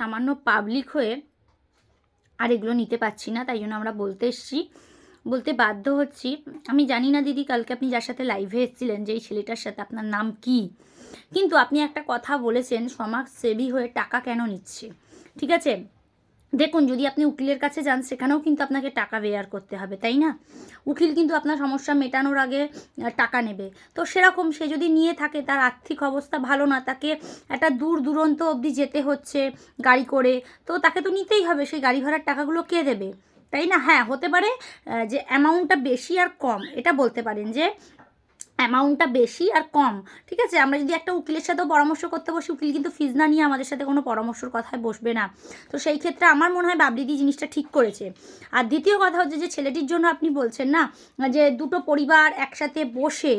সামান্য পাবলিক হয়ে আর এগুলো নিতে পারছি না, তাই জন্য আমরা বলতে এসছি। বলতে বাধ্য হচ্ছি। আমি জানি না দিদি, কালকে আপনি যার সাথে লাইভে এসেছিলেন যে এই ছেলেটার সাথে আপনার নাম কি? কিন্তু আপনি একটা কথা বলেছেন সমাজসেবী হয়ে টাকা কেন নিচ্ছে? ঠিক আছে? দেখুন, যদি আপনি উকিলের কাছে যান, সেখানেও কিন্তু আপনাকে টাকা বেয়ার করতে হবে, তাই না? উকিল কিন্তু আপনার সমস্যা মেটানোর আগে টাকা নেবে। তো সেরকম সে যদি নিয়ে থাকে, তার আর্থিক অবস্থা ভালো না, তাকে একটা দূর দূরন্ত অবধি যেতে হচ্ছে গাড়ি করে, তো তাকে তো নিতেই হবে। সেই গাড়ি ভাড়ার টাকাগুলো কে দেবে? তাই না? হ্যাঁ হতে পারে যে অ্যামাউন্টটা বেশি আর কম, এটা বলতে পারেন যে অ্যামাউন্টটা বেশি আর কম, ঠিক আছে? আমরা যদি একটা উকিলের সাথেও পরামর্শ করতে বসি, উকিল কিন্তু ফিজ না নিয়ে আমাদের সাথে কোনো পরামর্শর কথায় বসবে না। তো সেই ক্ষেত্রে আমার মনে হয় বাবলিদি জিনিসটা ঠিক করেছে। আর দ্বিতীয় কথা হচ্ছে যে ছেলেটির জন্য আপনি বলছেন না, যে দুটো পরিবার একসাথে বসে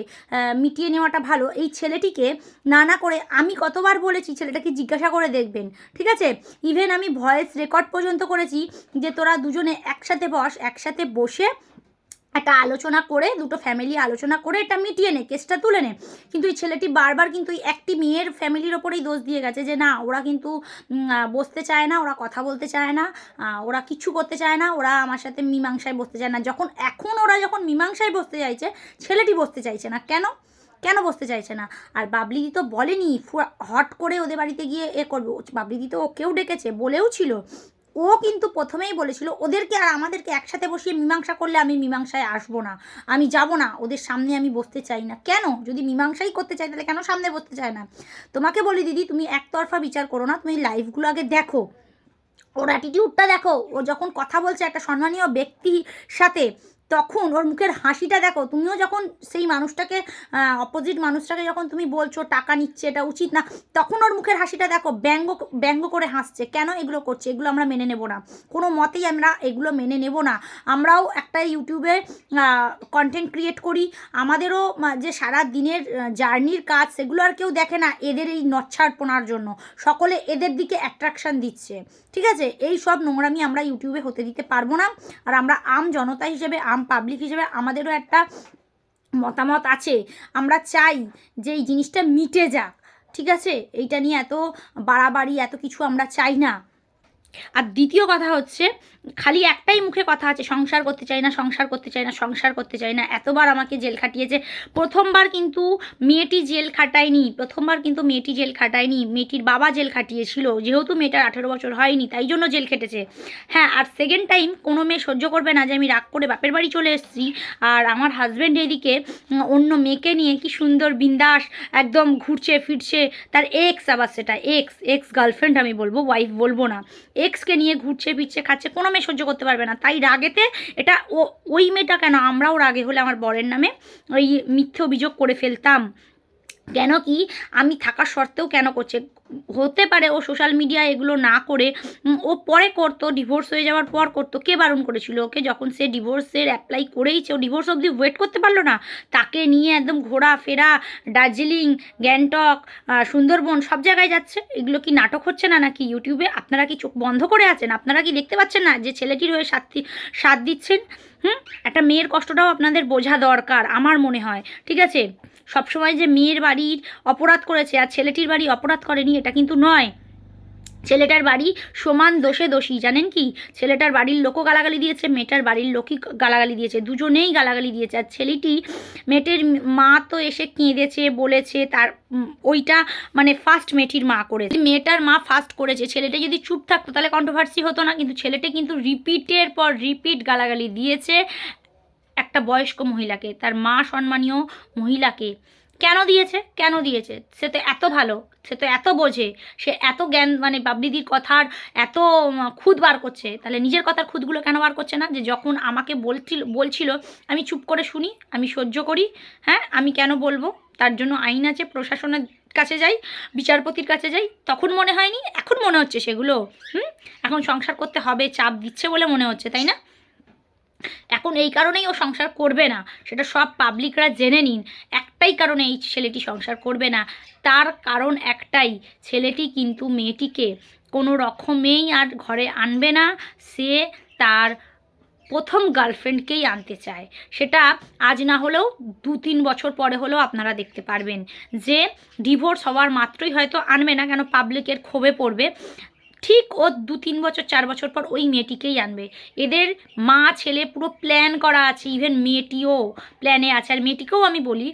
মিটিয়ে নেওয়াটা ভালো। এই ছেলেটিকে না না করে আমি কতবার বলেছি ছেলেটাকে জিজ্ঞাসা করে দেখবেন, ঠিক আছে? ইভেন আমি ভয়েস রেকর্ড পর্যন্ত করেছি যে তোরা দুজনে একসাথে বস, একসাথে বসে একটা আলোচনা করে, দুটো ফ্যামিলি আলোচনা করে এটা মিটিয়ে নে কেসটা তুলে নে। কিন্তু এই ছেলেটি বারবার কিন্তু একটি মেয়ের ফ্যামিলির ওপরেই দোষ দিয়ে গেছে যে না, ওরা কিন্তু বসতে চায় না, ওরা কথা বলতে চায় না ওরা কিচ্ছু করতে চায় না, ওরা আমার সাথে মীমাংসায় বসতে চায় না। যখন, এখন ওরা যখন মীমাংসায় বসতে চাইছে, ছেলেটি বসতে চাইছে না। কেন? কেন বসতে চাইছে না? আর বাবলিদি তো বলেনি হট করে ওদের বাড়িতে গিয়ে এ করবে। বাবলিদি তো ওকেও ডেকেছে, বলেও ছিল। ও কিন্তু প্রথমেই বলেছিল, ওদেরকে আর আমাদেরকে একসাথে বসিয়ে মীমাংসা করলে আমি মীমাংসায় আসব না। আমি যাব না, ওদের সামনে আমি বসতে চাই না। কেন? যদি মীমাংসাই করতে চাই তাহলে কেন সামনে বসতে চায় না? তোমাকে বলি দিদি, তুমি একতরফা বিচার করো না, তুমি লাইভগুলো আগে দেখো। ওর অ্যাটিটিউডটা দেখো। ও যখন কথা বলছে একটা সম্মানীয় ব্যক্তির সাথে তখন ওর মুখের হাসিটা দেখো, তুমিও যখন সেই মানুষটাকে অপোজিট মানুষটাকে যখন তুমি বলছো, টাকা নিচ্ছে, এটা উচিত না, তখন ওর মুখের হাসিটা দেখো, ব্যঙ্গ ব্যঙ্গ করে হাসছে, কেন এগুলো করছে? এগুলো আমরা মেনে নেব না। কোনো মতেই আমরা এগুলো মেনে নেব না। আমরাও একটা ইউটিউবে কন্টেন্ট ক্রিয়েট করি। আমাদেরও যে সারা দিনের জার্নির কাজ, সেগুলো আর কেউ দেখে না এদের এই নচ্ছাড়পোনার জন্য। সকলে এদের দিকে অ্যাট্রাকশান দিচ্ছে। ঠিক আছে? এই সব নোংরামি আমরা ইউটিউবে হতে দিতে পারব না। আর আমরা আম জনতা হিসেবে, আম পাবলিক হিসেবে আমাদেরও একটা মতামত আছে। আমরা চাই যে এই জিনিসটা মিটে যাক, ঠিক আছে? এইটা নিয়ে এত বাড়াবাড়ি, এত কিছু আমরা চাই না। আর দ্বিতীয় কথা হচ্ছে, খালি একটাই মুখে কথা আছে, সংসার করতে চাই না, সংসার করতে চাই না, সংসার করতে চাই না। এতবার আমাকে জেল খাটিয়েছে। প্রথমবার কিন্তু মেয়েটি জেল খাটায়নি, প্রথমবার কিন্তু মেয়েটি জেল খাটায়নি, মেয়েটির বাবা জেল খাটিয়েছিল, যেহেতু মেয়েটার আঠেরো বছর হয়নি, তাই জন্য জেল খেটেছে। হ্যাঁ আর সেকেন্ড টাইম কোনো মেয়ে সহ্য করবে না যে আমি রাগ করে বাপের বাড়ি চলে এসেছি, আর আমার হাজব্যান্ড এদিকে অন্য মেয়েকে নিয়ে কি সুন্দর বিন্দাস একদম ঘুরছে, ফিরছে, তার এক্স আবার সেটা এক্স এক্স গার্লফ্রেন্ড আমি বলব ওয়াইফ বলব না। এক্সকে নিয়ে ঘুরছে, ফিরছে, খাচ্ছে, কোনো মেয়ে সহ্য করতে পারবে না। তাই রাগেতে এটা ও, ওই মেয়েটা কেন? আমরাও রাগে হলে আমার বরের নামে ওই মিথ্যে অভিযোগ করে ফেলতাম। কেন কি? আমি থাকার সত্ত্বেও কেন করছে? হতে পারে ও সোশ্যাল মিডিয়া এগুলো না করে ও পরে করতো ডিভোর্স হয়ে যাওয়ার পর করতো, কে বারণ করেছিল ওকে? যখন সে ডিভোর্সের অ্যাপ্লাই করেইছে ও ডিভোর্স অবধি ওয়েট করতে পারল না। তাকে নিয়ে একদম ঘোরা ফেরা দার্জিলিং, গ্যাংটক সুন্দরবন সব জায়গায় যাচ্ছে। এগুলো কি নাটক হচ্ছে না নাকি ইউটিউবে? আপনারা কি চোখ বন্ধ করে আছেন? আপনারা কি দেখতে পাচ্ছেন না যে ছেলেটির হয়ে সাথী, সাথ দিচ্ছেন? হুম? একটা মেয়ের কষ্টটাও আপনাদের বোঝা দরকার, আমার মনে হয়। ঠিক আছে? সবসময় যে মেয়ের বাড়ির অপরাধ করেছে আর ছেলেটির বাড়ি অপরাধ করেনি, এটা কিন্তু নয়। ছেলেটার বাড়ি সমান দোষে দোষী, জানেন কি? ছেলেটার বাড়ির লোকও গালাগালি দিয়েছে, মেয়েটার বাড়ির লোকই গালাগালি দিয়েছে, দুজনেই গালাগালি দিয়েছে। আর ছেলেটি, মেয়েটির মা তো এসে কেঁদেছে, বলেছে, তার ওইটা মানে ফার্স্ট মেয়েটির মা করেছে। মেয়েটার মা ফার্স্ট করেছে। ছেলেটা যদি চুপ থাকতো, তাহলে কন্ট্রোভার্সি হতো না, কিন্তু ছেলেটা কিন্তু রিপিটের পর রিপিট গালাগালি দিয়েছে। একটা বয়স্ক মহিলাকে, তার মা সম্মানীয় মহিলাকে। কেন দিয়েছে? কেন দিয়েছে? সে তো এত ভালো, সে তো এত বোঝে, সে এত জ্ঞান মানে বাবলিদির কথার এত খুদ বার করছে। তাহলে নিজের কথার খুদগুলো কেন বার করছে না? যে যখন আমাকে বলছিল বলছিল, আমি চুপ করে শুনি, আমি সহ্য করি হ্যাঁ আমি কেন বলব? তার জন্য আইন আছে, প্রশাসনের কাছে যাই, বিচারপতির কাছে যাই। তখন মনে হয়নি, এখন মনে হচ্ছে সেগুলো, হুম? এখন সংসার করতে হবে, চাপ দিচ্ছে বলে মনে হচ্ছে, তাই না? এখন এই কারণেই ও সংসার করবে না। সেটা সব পাবলিকরা জেনে নিন। একটাই কারণে এই ছেলেটি সংসার করবে না। তার কারণ একটাই, ছেলেটি কিন্তু মেয়েটিকে কোনো রকমেই আর ঘরে আনবে না। সে তার প্রথম গার্লফ্রেন্ডকেই আনতে চায়। সেটা আজ না হলেও দু তিন বছর পরে হলেও আপনারা দেখতে পারবেন যে ডিভোর্স হওয়ার মাত্রই হয়তো আনবে না কেন পাবলিকের ক্ষোভে পড়বে। ঠিক ও দু তিন বছর, চার বছর পর ওই মেয়েটিকেই আনবে। এদের মা, ছেলে পুরো প্ল্যান করা আছে ইভেন মেয়েটিও প্ল্যানে আছে। আর মেয়েটিকেও আমি বলি,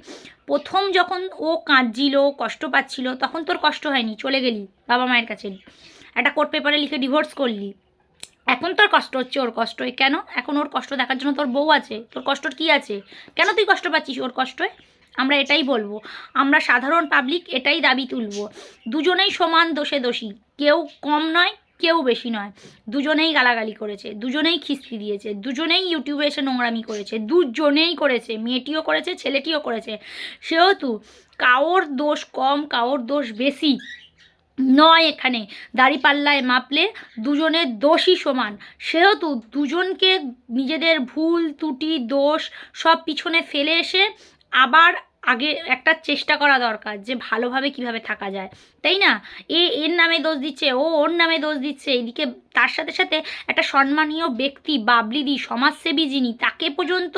প্রথম যখন ও কাঁদছিল, কষ্ট পাচ্ছিল, তখন তোর কষ্ট হয়নি, চলে গেলি বাবা মায়ের কাছে। একটা কোর্ট পেপারে লিখে ডিভোর্স করলি। এখন তোর কষ্ট হচ্ছে, ওর কষ্ট কেন? এখন ওর কষ্ট দেখার জন্য তোর বউ আছে। তোর কষ্টর কি আছে? কেন তুই কষ্ট পাচ্ছিস ওর কষ্টে আমরা এটাই বলব। আমরা সাধারণ পাবলিক এটাই দাবি তুলবো। দুজনেই সমান দোষে দোষী। কেউ কম নয়, কেউ বেশি নয়। দুজনেই গালাগালি করেছে, দুজনেই খিস্তি দিয়েছে, দুজনেই ইউটিউবে এসে নোংরামি করেছে, দুজনেই করেছে, মেয়েটিও করেছে, ছেলেটিও করেছে। সেহেতু কাওর দোষ কম, কাওর দোষ বেশি নয় এখানে। দাড়িপাল্লায় মাপলে দুজনের দোষই সমান। সেহেতু দুজনকে নিজেদের ভুল, ত্রুটি, দোষ সব পিছনে ফেলে এসে আবার আগে একটা চেষ্টা করা দরকার যে ভালোভাবে কীভাবে থাকা যায়। তাই না? এ, এর নামে দোষ দিচ্ছে, ও ওর নামে দোষ দিচ্ছে। এদিকে তার সাথে সাথে একটা সম্মানীয় ব্যক্তি বাবলিদি সমাজসেবী যিনি, তাকে পর্যন্ত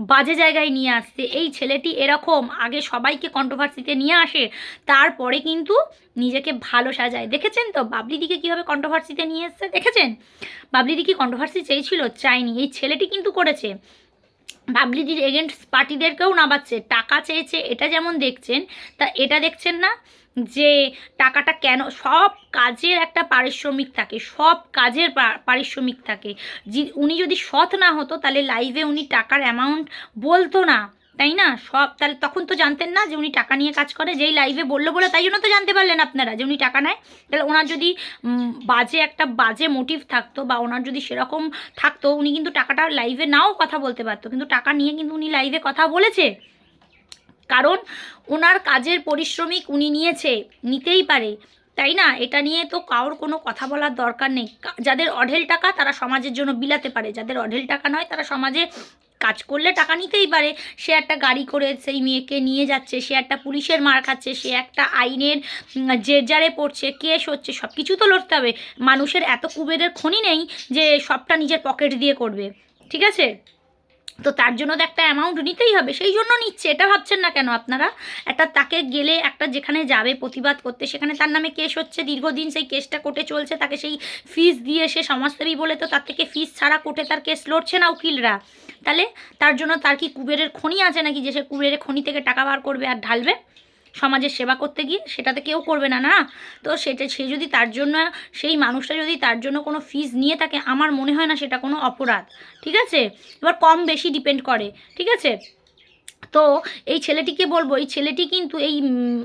বাজে জায়গায় নিয়ে আসছে। এই ছেলেটি এরকম, আগে সবাইকে কন্ট্রোভার্সিতে নিয়ে আসে, তারপরে কিন্তু নিজেকে ভালো সাজায়। দেখেছেন তো? বাবলিদিকে কীভাবে কন্ট্রোভার্সিতে নিয়ে এসছে? দেখেছেন? বাবলিদি কি কন্ট্রোভার্সি চেয়েছিল? চাইনি এই ছেলেটি কিন্তু করেছে। বাবলিদির এগেন্স্ট পার্টিদেরকেও নামাচ্ছে, টাকা চেয়েছে, এটা যেমন দেখছেন, তা এটা দেখছেন না? যে টাকাটা কেন, সব কাজের একটা পারিশ্রমিক থাকে, সব কাজের পারিশ্রমিক থাকে। উনি যদি সৎ না হতো, তাহলে লাইভে উনি টাকার অ্যামাউন্ট বলতো না। তাই না? সব, তাহলে তখন তো জানতেন না যে উনি টাকা নিয়ে কাজ করে, যেই লাইভে বলল বলে, তাই জন্য তো জানতে পারলেন আপনারা যে উনি টাকা নেয়। তাহলে ওনার যদি বাজে একটা বাজে মোটিভ থাকতো বা ওনার যদি সেরকম থাকতো, উনি কিন্তু টাকাটা লাইভে নাও কথা বলতে পারতো। কিন্তু টাকা নিয়ে কিন্তু উনি লাইভে কথা বলেছে। কারণ ওনার কাজের পরিশ্রমিক উনি নিয়েছে, নিতেই পারে। তাই না? এটা নিয়ে তো কারোর কোনো কথা বলার দরকার নেই। যাদের অঢেল টাকা তারা সমাজের জন্য বিলাতে পারে। যাদের অঢেল টাকা নয় তারা সমাজে কাজ করলে টাকা নিতেই পারে। সে একটা গাড়ি করে সেই মেয়েকে নিয়ে যাচ্ছে, সে একটা পুলিশের মার খাচ্ছে, সে একটা আইনের জেরজারে পড়ছে, কেস হচ্ছে সব কিছু তো লড়তে হবে। মানুষের এত কুবেরের খনি নেই যে সবটা নিজের পকেট দিয়ে করবে। ঠিক আছে? তো তার জন্য তো একটা অ্যামাউন্ট নিতেই হবে, সেই জন্য নিচ্ছে, এটা ভাবছেন না কেন আপনারা? একটা তাকে গেলে একটা যেখানে যাবে প্রতিবাদ করতে, সেখানে তার নামে কেস হচ্ছে, দীর্ঘদিন সেই কেসটা কোর্টে চলছে, তাকে সেই ফিস দিয়ে সে সমাজসেবী বলে তো তার থেকে ফিস ছাড়া কোর্টে তার কেস লড়ছে না উকিলরা। তাহলে তার জন্য তার কি কুবেরের খনি আছে নাকি যে সে কুবেরের খনি থেকে টাকা বার করবে আর ঢালবে? সমাজের সেবা করতে গিয়ে সেটাতে কেউ করবে না না? তো সেটা সে যদি তার জন্য, সেই মানুষটা যদি তার জন্য কোনো ফিজ নিয়ে থাকে, আমার মনে হয় না সেটা কোনো অপরাধ, ঠিক আছে? এবার কম বেশি ডিপেন্ড করে, ঠিক আছে? তো এই ছেলেটিকে বলব, এই ছেলেটি কিন্তু এই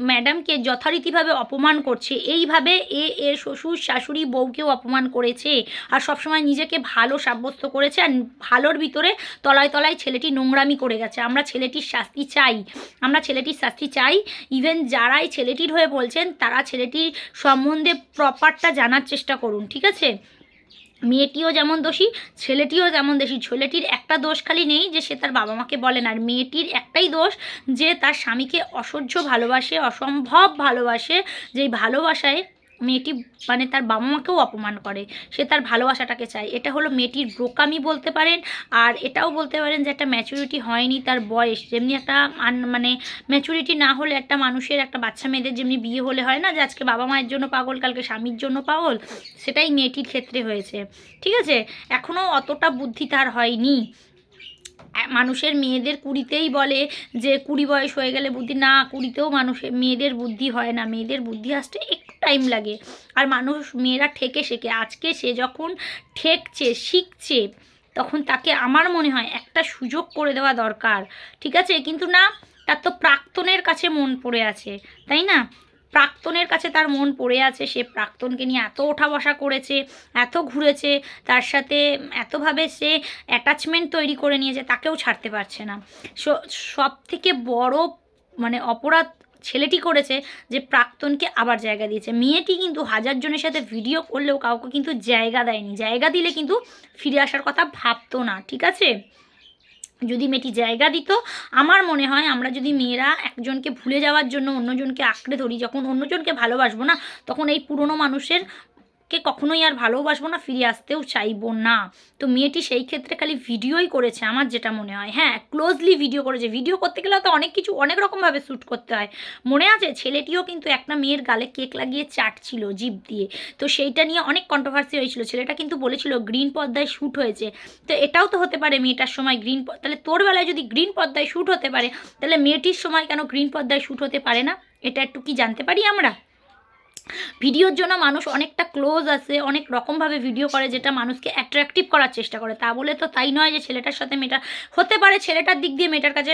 ম্যাডামকে যথারীতিভাবে অপমান করছে। এইভাবে এ এর শ্বশুর শাশুড়ি বউকেও অপমান করেছে আর সবসময় নিজেকে ভালো সাব্যস্ত করেছে আর ভালোর ভিতরে তলায় তলায় ছেলেটি নোংরামি করে গেছে। আমরা ছেলেটির শাস্তি চাই। আমরা ছেলেটির শাস্তি চাই। ইভেন যারাই ছেলেটির হয়ে বলছেন, তারা ছেলেটির সম্বন্ধে প্রপারটা জানার চেষ্টা করুন, ঠিক আছে? মেয়েটিও যেমন দোষী, ছেলেটিও যেমন দোষী। ছেলেটির একটা দোষ খালি নেই যে সে তার বাবা মাকে বলে না। আর মেয়েটির একটাই দোষ যে তার স্বামীকে অসহ্য ভালোবাসে, অসম্ভব ভালোবাসে। যেই ভালোবাসায় মেয়েটি মানে তার বাবা মাকেও অপমান করে। সে তার ভালোবাসাটাকে চায়। এটা হলো মেয়েটির ব্রোকামি বলতে পারেন, আর এটাও বলতে পারেন যে একটা ম্যাচুরিটি হয়নি তার বয়স। যেমনি একটা মানে ম্যাচুরিটি না হলে একটা মানুষের একটা বাচ্চা মেয়েদের যেমনি বিয়ে হলে হয় না, যে আজকে বাবা মায়ের জন্য পাগল, কালকে স্বামীর জন্য পাগল, সেটাই মেয়েটির ক্ষেত্রে হয়েছে। ঠিক আছে? এখনও অতটা বুদ্ধি তার হয়নি। মানুষের মেয়েদের কুড়িতেই বলে যে কুড়ি বয়স হয়ে গেলে বুদ্ধি, না কুড়িতেও মানুষের মেয়েদের বুদ্ধি হয় না। মেয়েদের বুদ্ধি আসতে একটু টাইম লাগে। আর মানুষ, মেয়েরা ঠেকে শেখে। আজকে সে যখন ঠেকছে, শিখছে, তখন তাকে আমার মনে হয় একটা সুযোগ করে দেওয়া দরকার। ঠিক আছে? কিন্তু না, তার তো প্রাক্তনের কাছে মন পড়ে আছে। তাই না? প্রাক্তনের কাছে তার মন পড়ে আছে। সে প্রাক্তনকে নিয়ে এত ওঠা বসা করেছে, এত ঘুরেছে, তার সাথে এতভাবে সে অ্যাটাচমেন্ট তৈরি করে নিয়েছে, তাকেও ছাড়তে পারছে না। সব থেকে বড় মানে অপরাধ ছেলেটি করেছে যে প্রাক্তনকে আবার জায়গা দিয়েছে। মেয়েটি কিন্তু হাজার জনের সাথে ভিডিও করলেও কাউকে কিন্তু জায়গা দেয়নি। জায়গা দিলে কিন্তু ফিরে আসার কথা ভাবতো না, ঠিক আছে? যদি মেয়েটি জায়গা দিত, আমার মনে হয় আমরা যদি মেয়েরা একজনকে ভুলে যাওয়ার জন্য অন্যজনকে আঁকড়ে ধরি, যখন অন্যজনকে ভালোবাসবো না, তখন এই পুরনো মানুষের কে কখনোই আর ভালোবাসবো না ফিরে আসতেও চাইব না। তো মেয়েটি সেই ক্ষেত্রে খালি ভিডিওই করেছে, আমার যেটা মনে হয়। হ্যাঁ ক্লোজলি ভিডিও করেছে। ভিডিও করতে গেলে তো অনেক কিছু অনেক রকমভাবে শ্যুট করতে হয়। মনে আছে, ছেলেটিও কিন্তু একটা মেয়ের গালে কেক লাগিয়ে চাটছিল জিভ দিয়ে। তো সেইটা নিয়ে অনেক কন্ট্রোভার্সি হয়েছিল। ছেলেটা কিন্তু বলেছিল গ্রিন পর্দায় শ্যুট হয়েছে। তো এটাও তো হতে পারে মেয়েটার সময় গ্রিন তাহলে তোর বেলায় যদি গ্রিন পর্দায় শ্যুট হতে পারে, তাহলে মেয়েটির সময় কেন গ্রিন পর্দায় শ্যুট হতে পারে না? এটা একটু কি জানতে পারি আমরা? ভিডিওর জন্য মানুষ অনেকটা ক্লোজ আছে, অনেক রকমভাবে ভিডিও করে যেটা মানুষকে অ্যাট্রাকটিভ করার চেষ্টা করে। তা বলে তো তাই নয় যে ছেলেটার সাথে মেয়েটা, হতে পারে ছেলেটার দিক দিয়ে মেয়েটার কাছে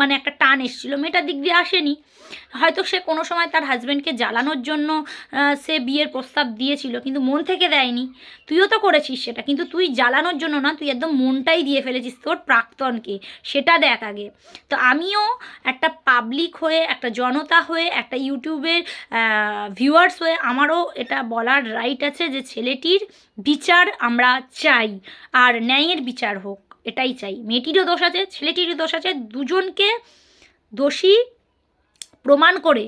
মানে একটা টান এসেছিল। মেয়েটার দিক দিয়ে আসেনি। হয়তো সে কোনো সময় তার হাজব্যান্ডকে জ্বালানোর জন্য সে বিয়ের প্রস্তাব দিয়েছিল, কিন্তু মন থেকে দেয়নি। তুইও তো করেছিস সেটা, কিন্তু তুই জ্বালানোর জন্য না, তুই একদম মনটাই দিয়ে ফেলেছিস তোর প্রাক্তনকে। সেটা দেখ আগে। তো আমিও একটা পাবলিক হয়ে, একটা জনতা হয়ে, একটা ইউটিউবের ভিউয়ার্স হয়ে আমারও এটা বলার রাইট আছে যে ছেলেটির বিচার আমরা চাই, আর ন্যায়ের বিচার হোক। এটাই চাই। মেয়েটিরও দোষ আছে, ছেলেটিরও দোষ আছে। দুজনকে দোষী প্রমাণ করে,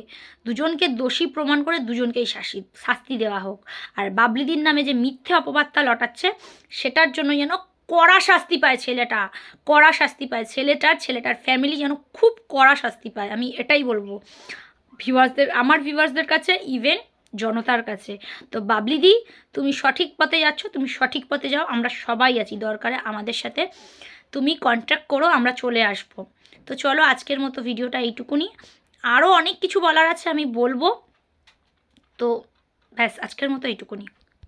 দুজনকে দোষী প্রমাণ করে দুজনকেই শাস্তি শাস্তি দেওয়া হোক। আর বাবলিদির নামে যে মিথ্যে অপবার্তা লটাচ্ছে, সেটার জন্য যেন কড়া শাস্তি পায় ছেলেটা, কড়া শাস্তি পায় ছেলেটার ছেলেটার ফ্যামিলি যেন খুব কড়া শাস্তি পায়। আমি এটাই বলব। ভিউয়ার্সদের আমার ভিউয়ার্সদের কাছে ইভেন জনতার কাছে। তো বাবলিদি তুমি সঠিক পথে যাচ্ছ, তুমি সঠিক পথে যাও, আমরা সবাই আছি, দরকারে আমাদের সাথে। তুমি কন্ট্যাক্ট করো, আমরা চলে আসব। তো চলো আজকের মতো ভিডিওটা এইটুকুনি। আরও অনেক কিছু বলার আছে, আমি বলব। তো ব্যাস, আজকের মতো এইটুকুনি।